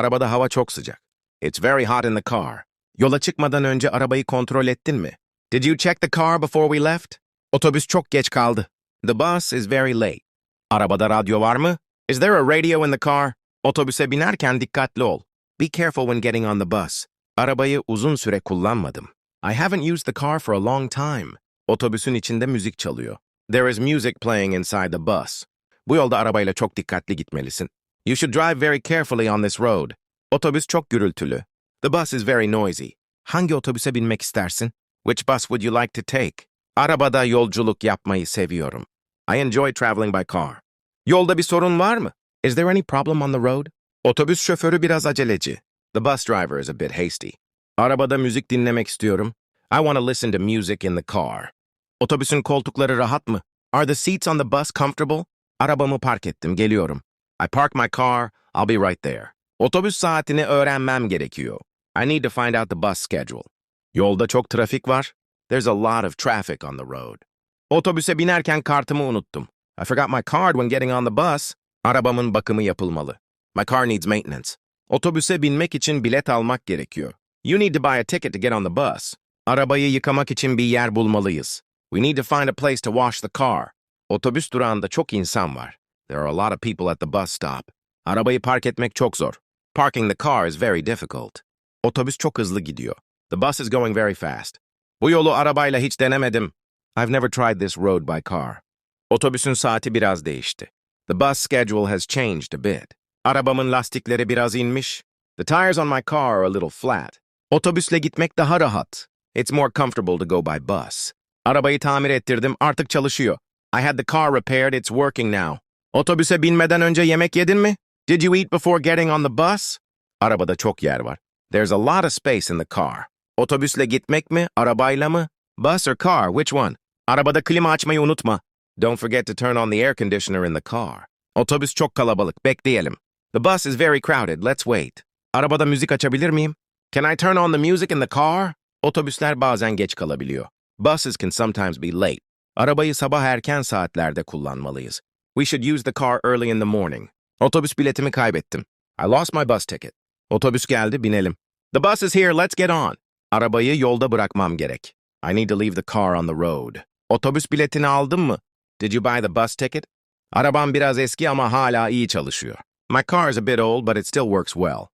Arabada hava çok sıcak. It's very hot in the car. Yola çıkmadan önce arabayı kontrol ettin mi? Did you check the car before we left? Otobüs çok geç kaldı. The bus is very late. Arabada radyo var mı? Is there a radio in the car? Otobüse binerken dikkatli ol. Be careful when getting on the bus. Arabayı uzun süre kullanmadım. I haven't used the car for a long time. Otobüsün içinde müzik çalıyor. There is music playing inside the bus. Bu yolda arabayla çok dikkatli gitmelisin. You should drive very carefully on this road. Otobüs çok gürültülü. The bus is very noisy. Hangi otobüse binmek istersin? Which bus would you like to take? Arabada yolculuk yapmayı seviyorum. I enjoy traveling by car. Yolda bir sorun var mı? Is there any problem on the road? Otobüs şoförü biraz aceleci. The bus driver is a bit hasty. Arabada müzik dinlemek istiyorum. I want to listen to music in the car. Otobüsün koltukları rahat mı? Are the seats on the bus comfortable? Arabamı park ettim, geliyorum. I park my car, I'll be right there. Otobüs saatini öğrenmem gerekiyor. I need to find out the bus schedule. Yolda çok trafik var. There's a lot of traffic on the road. Otobüse binerken kartımı unuttum. I forgot my card when getting on the bus. Arabamın bakımı yapılmalı. My car needs maintenance. Otobüse binmek için bilet almak gerekiyor. You need to buy a ticket to get on the bus. Arabayı yıkamak için bir yer bulmalıyız. We need to find a place to wash the car. Otobüs durağında çok insan var. There are a lot of people at the bus stop. Arabayı park etmek çok zor. Parking the car is very difficult. Otobüs çok hızlı gidiyor. The bus is going very fast. Bu yolu arabayla hiç denemedim. I've never tried this road by car. Otobüsün saati biraz değişti. The bus schedule has changed a bit. Arabamın lastikleri biraz inmiş. The tires on my car are a little flat. Otobüsle gitmek daha rahat. It's more comfortable to go by bus. Arabayı tamir ettirdim, artık çalışıyor. I had the car repaired, it's working now. Otobüse binmeden önce yemek yedin mi? Did you eat before getting on the bus? Arabada çok yer var. There's a lot of space in the car. Otobüsle gitmek mi, arabayla mı? Bus or car, which one? Arabada klima açmayı unutma. Don't forget to turn on the air conditioner in the car. Otobüs çok kalabalık, bekleyelim. The bus is very crowded, let's wait. Arabada müzik açabilir miyim? Can I turn on the music in the car? Otobüsler bazen geç kalabiliyor. Buses can sometimes be late. Arabayı sabah erken saatlerde kullanmalıyız. We should use the car early in the morning. Otobüs biletimi kaybettim. I lost my bus ticket. Otobüs geldi, binelim. The bus is here, let's get on. Arabayı yolda bırakmam gerek. I need to leave the car on the road. Otobüs biletini aldın mı? Did you buy the bus ticket? Arabam biraz eski ama hala iyi çalışıyor. My car is a bit old, but it still works well.